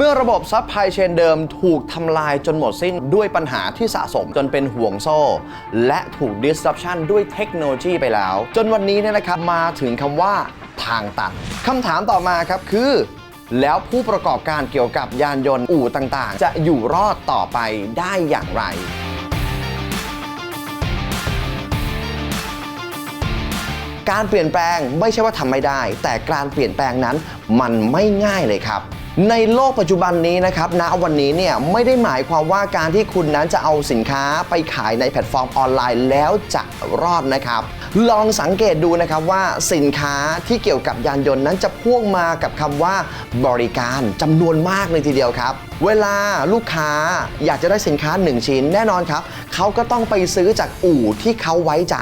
เมื่อระบบซัพพลายเชนเดิมถูกทำลายจนหมดสิ้นด้วยปัญหาที่สะสมจนเป็นห่วงโซ่ และถูก disruption ด้วยเทคโนโลยีไปแล้ว จนวันนี้เนี่ยนะครับมาถึงคำว่าทางตันคำถามต่อมาครับคือแล้วผู้ประกอบการเกี่ยวกับยานยนต์อู่ต่างๆ จะอยู่รอดต่อไปได้อย่างไร การเปลี่ยนแปลงไม่ใช่ว่าทำไม่ได้ แต่การเปลี่ยนแปลงนั้นมันไม่ง่ายเลยครับ ในโลกปัจจุบันนี้นะครับณวันนี้เนี่ยไม่ได้หมายความว่าการที่คุณนั้นจะเอาสินค้าไปขายในแพลตฟอร์มออนไลน์แล้วจะรอดนะครับ ลองสังเกตดูนะครับว่าสินค้าที่เกี่ยวกับยานยนต์นั้นจะพ่วงมากับคำว่าบริการจำนวนมากเลยทีเดียวครับ เวลาลูกค้าอยากจะได้สินค้า 1 ชิ้นแน่นอนครับเขาก็ต้องไปซื้อจากอู่ที่เขาไว้ใจ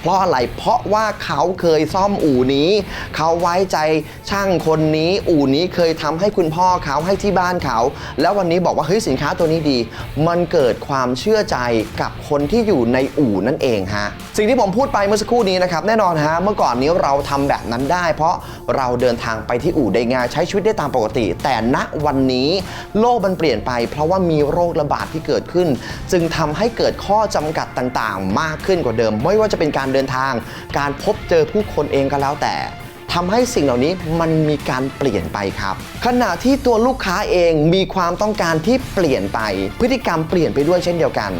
เพราะอะไรเพราะว่าเขาเคยซ่อมอู่นี้ เขาไว้ใจช่างคนนี้ อู่นี้เคยทำให้คุณพ่อเขาให้ที่บ้านเขา แล้ววันนี้บอกว่าเฮ้ยสินค้าตัวนี้ดี มันเกิดความเชื่อใจกับคนที่อยู่ในอู่นั่นเองฮะสิ่งที่ผมพูดไปเมื่อสักครู่นี้นะครับแน่นอนฮะเมื่อก่อนนี้เราทำแบบนั้นได้ เพราะเราเดินทางไปที่อู่ได้ง่ายใช้ชีวิตได้ตามปกติ แต่ณวันนี้โลกมันเปลี่ยนไป เพราะว่ามีโรคระบาดที่เกิดขึ้น จึงทำให้เกิดข้อจำกัดต่างๆ มากขึ้นกว่าเดิม ไม่ว่าจะเป็นการเดินทาง การพบเจอผู้คนเองก็แล้วแต่ ทำให้สิ่งเหล่านี้มันมีการเปลี่ยนไปครับ ขณะที่ตัวลูกค้าเองมีความต้องการที่เปลี่ยนไป พฤติกรรมเปลี่ยนไปด้วยเช่นเดียวกัน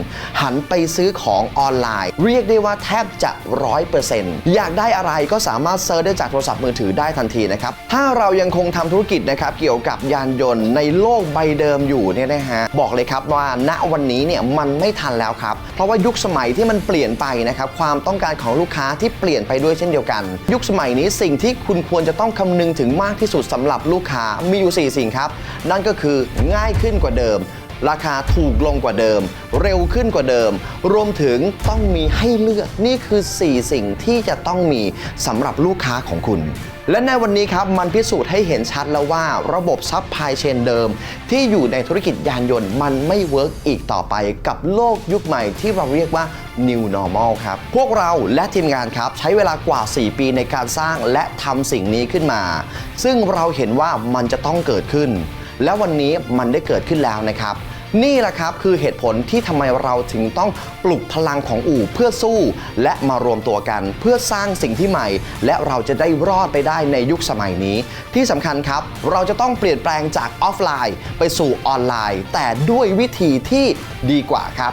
หันไปซื้อของออนไลน์ เรียกได้ว่าแทบจะร้อยเปอร์เซ็นต์อยากได้อะไรก็สามารถเซิร์ชได้จากโทรศัพท์มือถือได้ทันทีนะครับ ถ้าเรายังคงทำธุรกิจนะครับเกี่ยวกับยานยนต์ในโลกใบเดิมอยู่เนี่ยนะฮะบอกเลยครับว่าณวันนี้เนี่ยมันไม่ทันแล้วครับ เพราะว่ายุคสมัยที่มันเปลี่ยนไปนะครับความต้องการของลูกค้าที่เปลี่ยนไปด้วยเช่นเดียวกัน ยุคสมัยนี้สิ่งที่คุณควรจะต้องคำนึงถึงมากที่สุดสำหรับลูกค้ามีอยู่ 4 สิ่งครับ นั่นก็คือง่ายขึ้นกว่าเดิม ราคาถูกลงกว่าเดิม เร็วขึ้นกว่าเดิม รวมถึงต้องมีให้เลือกนี่คือ 4 สิ่งที่จะต้องมีสำหรับลูกค้าของคุณ และในวันนี้ครับมันพิสูจน์ให้เห็นชัดแล้วว่าระบบซัพพลายเชนเดิม ที่อยู่ในธุรกิจยานยนต์มันไม่เวิร์กอีกต่อไปกับโลกยุคใหม่ที่เราเรียกว่า New Normal ครับ พวกเราและทีมงานครับ ใช้เวลากว่า 4 ปีในการสร้างและทำสิ่งนี้ขึ้นมา ซึ่งเราเห็นว่ามันจะต้องเกิดขึ้น และวันนี้มันได้เกิดขึ้นแล้วนะครับ นี่แหละครับคือเหตุผลที่ทำไมเราถึงต้องปลุกพลังของอู่เพื่อสู้ และมารวมตัวกันเพื่อสร้างสิ่งที่ใหม่ และเราจะได้รอดไปได้ในยุคสมัยนี้ ที่สำคัญครับ เราจะต้องเปลี่ยนแปลงจากออฟไลน์ ไปสู่ออนไลน์ แต่ด้วยวิธีที่ดีกว่าครับ